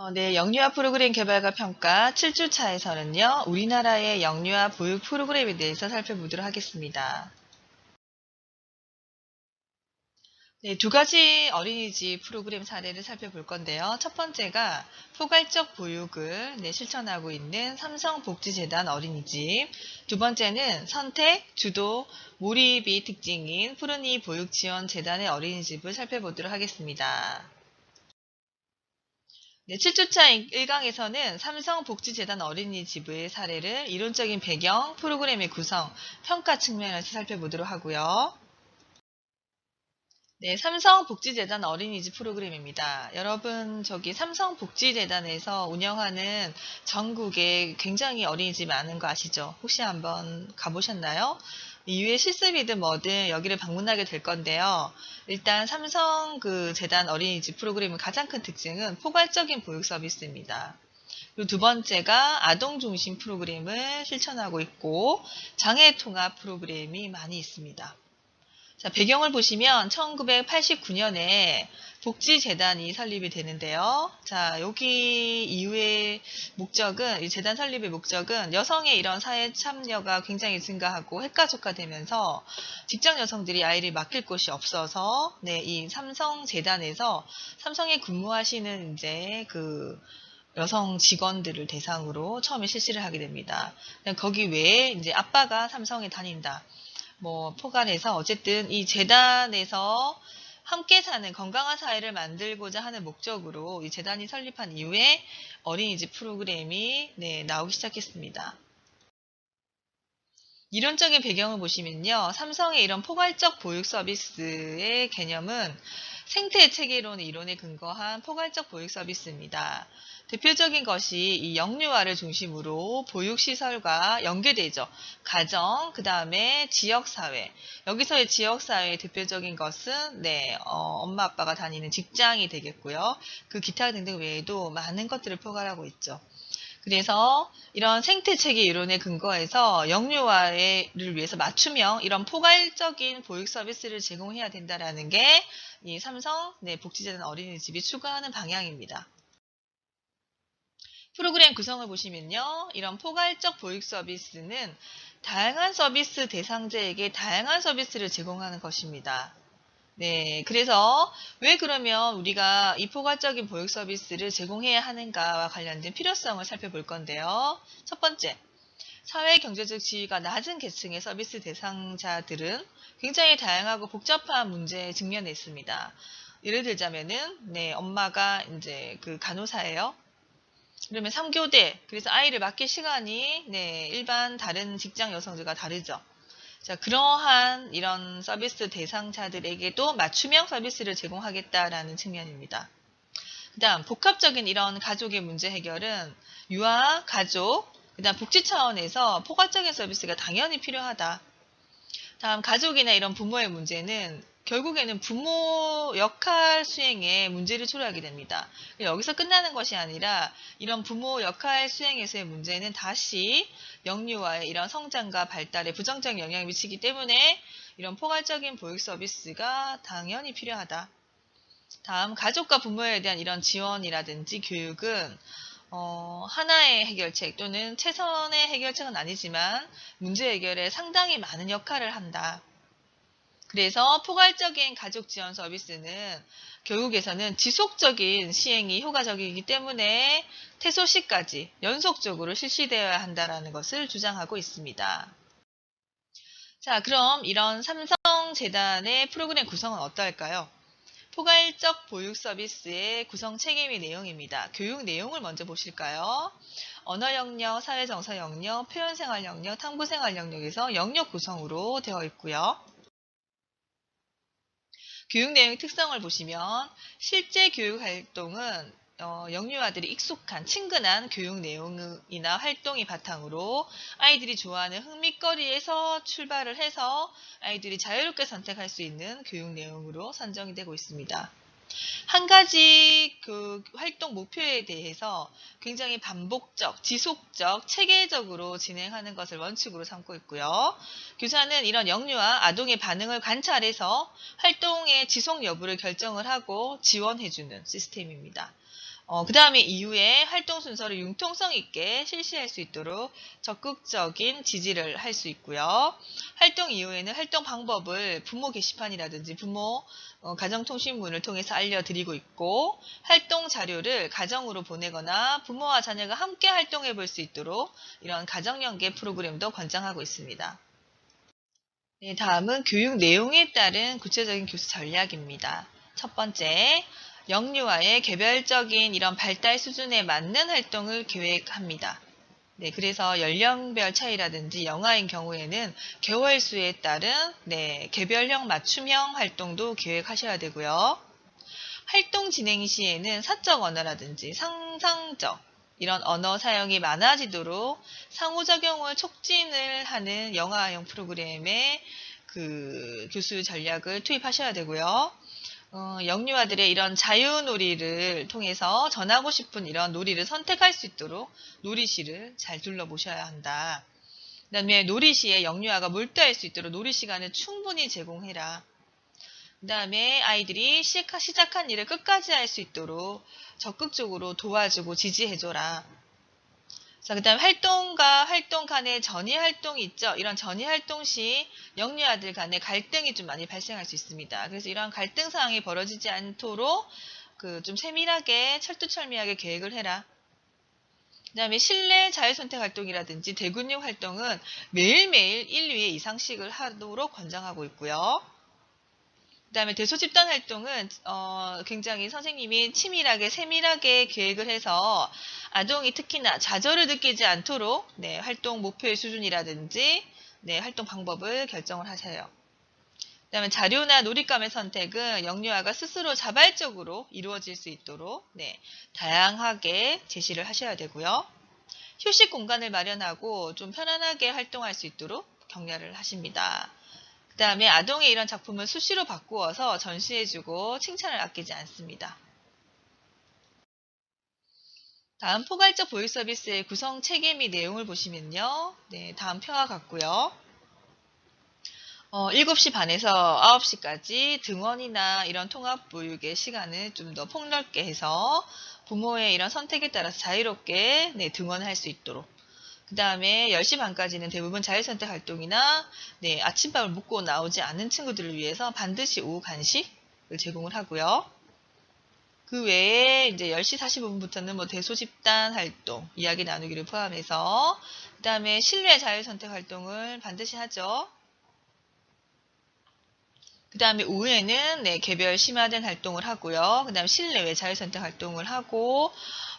어, 네, 영유아 프로그램 개발과 평가 7주 차에서는요, 우리나라의 영유아 보육 프로그램에 대해서 살펴보도록 하겠습니다. 네, 두 가지 어린이집 프로그램 사례를 살펴볼 건데요. 첫 번째가 포괄적 보육을 네, 실천하고 있는 삼성복지재단 어린이집. 두 번째는 선택, 주도, 몰입이 특징인 푸른이 보육지원재단의 어린이집을 살펴보도록 하겠습니다. 네, 7주차 1강에서는 삼성복지재단 어린이집의 사례를 이론적인 배경, 프로그램의 구성, 평가 측면에서 살펴보도록 하고요. 네, 삼성복지재단 어린이집 프로그램입니다. 여러분, 저기 삼성복지재단에서 운영하는 전국에 굉장히 어린이집 많은 거 아시죠? 혹시 한번 가보셨나요? 이후에 실습이든 뭐든 여기를 방문하게 될 건데요. 일단 삼성 그 재단 어린이집 프로그램의 가장 큰 특징은 포괄적인 보육 서비스입니다. 그리고 두 번째가 아동 중심 프로그램을 실천하고 있고 장애 통합 프로그램이 많이 있습니다. 자, 배경을 보시면 1989년에 복지재단이 설립이 되는데요. 자, 여기 이후의 목적은, 이 재단 설립의 목적은 여성의 이런 사회 참여가 굉장히 증가하고 핵가족화 되면서 직장 여성들이 아이를 맡길 곳이 없어서, 네, 이 삼성재단에서 삼성에 근무하시는 이제 그 여성 직원들을 대상으로 처음에 실시를 하게 됩니다. 거기 외에 이제 아빠가 삼성에 다닌다. 뭐 포괄해서 어쨌든 이 재단에서 함께 사는 건강한 사회를 만들고자 하는 목적으로 이 재단이 설립한 이후에 어린이집 프로그램이 네, 나오기 시작했습니다. 이론적인 배경을 보시면요. 삼성의 이런 포괄적 보육 서비스의 개념은 생태 체계론 이론에 근거한 포괄적 보육 서비스입니다. 대표적인 것이 이 영유아를 중심으로 보육시설과 연계되죠. 가정, 그 다음에 지역사회. 여기서의 지역사회의 대표적인 것은 네, 어, 엄마 아빠가 다니는 직장이 되겠고요. 그 기타 등등 외에도 많은 것들을 포괄하고 있죠. 그래서 이런 생태체계 이론에 근거해서 영유아를 위해서 맞춤형 이런 포괄적인 보육 서비스를 제공해야 된다라는 게 이 삼성 네, 복지재단 어린이집이 추구하는 방향입니다. 프로그램 구성을 보시면요. 이런 포괄적 보육 서비스는 다양한 서비스 대상자에게 다양한 서비스를 제공하는 것입니다. 네, 그래서 왜 그러면 우리가 이 포괄적인 보육 서비스를 제공해야 하는가와 관련된 필요성을 살펴볼 건데요. 첫 번째, 사회 경제적 지위가 낮은 계층의 서비스 대상자들은 굉장히 다양하고 복잡한 문제에 직면해 있습니다. 예를 들자면은, 네, 엄마가 이제 그 간호사예요. 그러면 3교대, 그래서 아이를 맡길 시간이 네, 일반 다른 직장 여성들과 다르죠. 자, 그러한 이런 서비스 대상자들에게도 맞춤형 서비스를 제공하겠다라는 측면입니다. 그 다음 복합적인 이런 가족의 문제 해결은 유아, 가족, 그 다음 복지 차원에서 포괄적인 서비스가 당연히 필요하다. 다음 가족이나 이런 부모의 문제는 결국에는 부모 역할 수행에 문제를 초래하게 됩니다. 여기서 끝나는 것이 아니라 이런 부모 역할 수행에서의 문제는 다시 영유아의 이런 성장과 발달에 부정적 영향을 미치기 때문에 이런 포괄적인 보육 서비스가 당연히 필요하다. 다음 가족과 부모에 대한 이런 지원이라든지 교육은 어, 하나의 해결책 또는 최선의 해결책은 아니지만 문제 해결에 상당히 많은 역할을 한다. 그래서 포괄적인 가족 지원 서비스는 교육에서는 지속적인 시행이 효과적이기 때문에 퇴소 시까지 연속적으로 실시되어야 한다는 것을 주장하고 있습니다. 자, 그럼 이런 삼성재단의 프로그램 구성은 어떨까요? 포괄적 보육 서비스의 구성 체계의 내용입니다. 교육 내용을 먼저 보실까요? 언어 영역, 사회 정서 영역, 표현 생활 영역, 탐구 생활 영역에서 영역 구성으로 되어 있고요. 교육 내용의 특성을 보시면 실제 교육 활동은 어, 영유아들이 익숙한 친근한 교육 내용이나 활동이 바탕으로 아이들이 좋아하는 흥미거리에서 출발을 해서 아이들이 자유롭게 선택할 수 있는 교육 내용으로 선정이 되고 있습니다. 한 가지 그 활동 목표에 대해서 굉장히 반복적, 지속적, 체계적으로 진행하는 것을 원칙으로 삼고 있고요. 교사는 이런 영유아 아동의 반응을 관찰해서 활동의 지속 여부를 결정을 하고 지원해주는 시스템입니다. 어, 그 다음에 이후에 활동 순서를 융통성 있게 실시할 수 있도록 적극적인 지지를 할 수 있고요. 활동 이후에는 활동 방법을 부모 게시판이라든지 부모 어, 가정통신문을 통해서 알려드리고 있고 활동 자료를 가정으로 보내거나 부모와 자녀가 함께 활동해 볼 수 있도록 이런 가정연계 프로그램도 권장하고 있습니다. 네, 다음은 교육 내용에 따른 구체적인 교수 전략입니다. 첫 번째, 영유아의 개별적인 이런 발달 수준에 맞는 활동을 계획합니다. 네, 그래서 연령별 차이라든지 영아인 경우에는 개월 수에 따른 네, 개별형 맞춤형 활동도 계획하셔야 되고요. 활동 진행 시에는 사적 언어라든지 상상적 이런 언어 사용이 많아지도록 상호작용을 촉진을 하는 영아형 프로그램의 그 교수 전략을 투입하셔야 되고요. 어, 영유아들의 이런 자유놀이를 통해서 전하고 싶은 이런 놀이를 선택할 수 있도록 놀이시를 잘 둘러보셔야 한다. 그 다음에 놀이시에 영유아가 몰두할 수 있도록 놀이 시간을 충분히 제공해라. 그 다음에 아이들이 시작한 일을 끝까지 할 수 있도록 적극적으로 도와주고 지지해줘라. 자, 그 다음 활동과 활동 간의 전이 활동이 있죠. 이런 전이 활동 시 영유아들 간의 갈등이 좀 많이 발생할 수 있습니다. 그래서 이러한 갈등 상황이 벌어지지 않도록 그 좀 세밀하게 철두철미하게 계획을 해라. 그 다음에 실내 자율선택 활동이라든지 대근육 활동은 매일매일 1, 2회 이상씩을 하도록 권장하고 있고요. 그 다음에 대소 집단 활동은 어, 굉장히 선생님이 치밀하게 세밀하게 계획을 해서 아동이 특히나 좌절을 느끼지 않도록 네, 활동 목표의 수준이라든지 네, 활동 방법을 결정을 하세요. 그 다음에 자료나 놀잇감의 선택은 영유아가 스스로 자발적으로 이루어질 수 있도록 네, 다양하게 제시를 하셔야 되고요. 휴식 공간을 마련하고 좀 편안하게 활동할 수 있도록 격려를 하십니다. 그 다음에 아동의 이런 작품을 수시로 바꾸어서 전시해주고 칭찬을 아끼지 않습니다. 다음 포괄적 보육 서비스의 구성 체계 및 내용을 보시면요. 네, 다음 표와 같고요. 어, 7시 반에서 9시까지 등원이나 이런 통합 보육의 시간을 좀 더 폭넓게 해서 부모의 이런 선택에 따라서 자유롭게 네, 등원할 수 있도록 그 다음에 10시 반까지는 대부분 자율선택 활동이나 네, 아침밥을 먹고 나오지 않는 친구들을 위해서 반드시 오후 간식을 제공을 하고요. 그 외에 이제 10시 45분부터는 뭐 대소집단 활동, 이야기 나누기를 포함해서 그 다음에 실내 자율선택 활동을 반드시 하죠. 그 다음에 오후에는 네, 개별 심화된 활동을 하고요. 그 다음에 실내외 자율선택 활동을 하고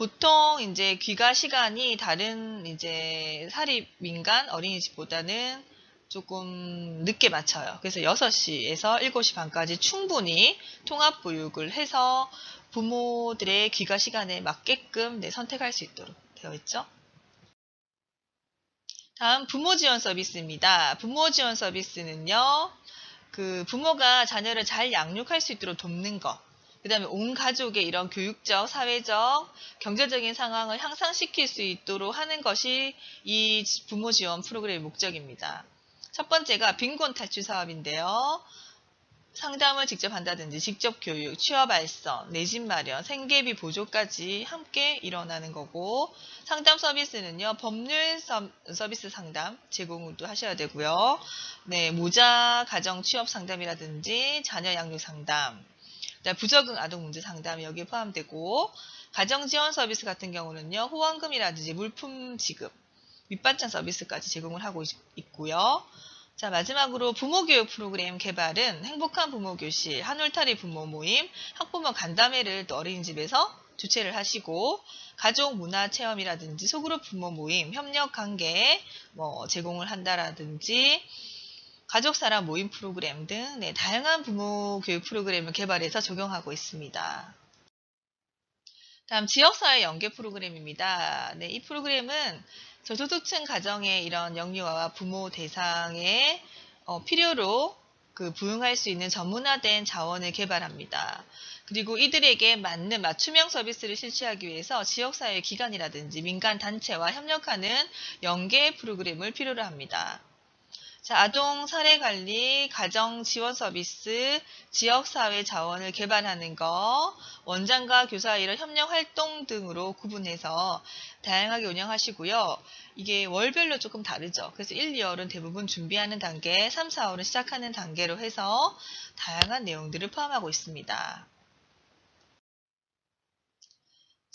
보통 이제 귀가 시간이 다른 이제 사립 민간 어린이집보다는 조금 늦게 맞춰요. 그래서 6시에서 7시 반까지 충분히 통합 보육을 해서 부모들의 귀가 시간에 맞게끔 네, 선택할 수 있도록 되어 있죠. 다음 부모 지원 서비스입니다. 부모 지원 서비스는요. 그 부모가 자녀를 잘 양육할 수 있도록 돕는 것. 그 다음에 온 가족의 이런 교육적, 사회적, 경제적인 상황을 향상시킬 수 있도록 하는 것이 이 부모 지원 프로그램의 목적입니다. 첫 번째가 빈곤 탈출 사업인데요. 상담을 직접 한다든지 직접 교육, 취업 알선, 내 집 마련, 생계비 보조까지 함께 일어나는 거고 상담 서비스는요. 법률 서비스 상담 제공도 하셔야 되고요. 네, 모자 가정 취업 상담이라든지 자녀 양육 상담, 부적응 아동 문제 상담이 여기에 포함되고 가정 지원 서비스 같은 경우는요. 후원금이라든지 물품 지급, 밑반찬 서비스까지 제공을 하고 있고요. 자 마지막으로 부모교육 프로그램 개발은 행복한 부모교실, 한울타리 부모 모임, 학부모 간담회를 또 어린이집에서 주최를 하시고 가족 문화 체험이라든지 소그룹 부모 모임, 협력 관계 뭐 제공을 한다라든지 가족사랑 모임 프로그램 등 네, 다양한 부모 교육 프로그램을 개발해서 적용하고 있습니다. 다음 지역사회 연계 프로그램입니다. 네, 이 프로그램은 저소득층 가정의 이런 영유아와 부모 대상의 어, 필요로 그 부응할 수 있는 전문화된 자원을 개발합니다. 그리고 이들에게 맞는 맞춤형 서비스를 실시하기 위해서 지역사회 기관이라든지 민간 단체와 협력하는 연계 프로그램을 필요로 합니다. 자, 아동 사례 관리, 가정 지원 서비스, 지역 사회 자원을 개발하는 거, 원장과 교사 이런 협력 활동 등으로 구분해서 다양하게 운영하시고요. 이게 월별로 조금 다르죠. 그래서 1, 2월은 대부분 준비하는 단계, 3, 4월은 시작하는 단계로 해서 다양한 내용들을 포함하고 있습니다.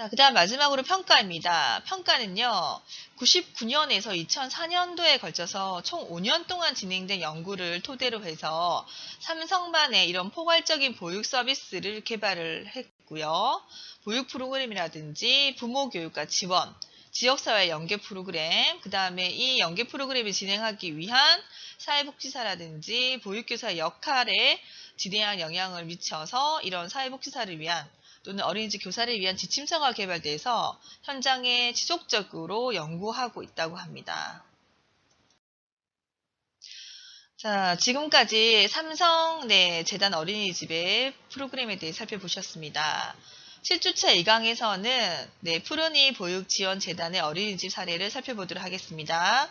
자, 그 다음 마지막으로 평가입니다. 평가는요, 99년에서 2004년도에 걸쳐서 총 5년 동안 진행된 연구를 토대로 해서 삼성만의 이런 포괄적인 보육 서비스를 개발을 했고요. 보육 프로그램이라든지 부모 교육과 지원, 지역사회 연계 프로그램, 그 다음에 이 연계 프로그램을 진행하기 위한 사회복지사라든지 보육교사의 역할에 지대한 영향을 미쳐서 이런 사회복지사를 위한 또는 어린이집 교사를 위한 지침서가 개발돼서 현장에 지속적으로 연구하고 있다고 합니다. 자, 지금까지 삼성 네, 재단 어린이집의 프로그램에 대해 살펴보셨습니다. 7주차 2강에서는 네, 푸르니 보육지원재단의 어린이집 사례를 살펴보도록 하겠습니다.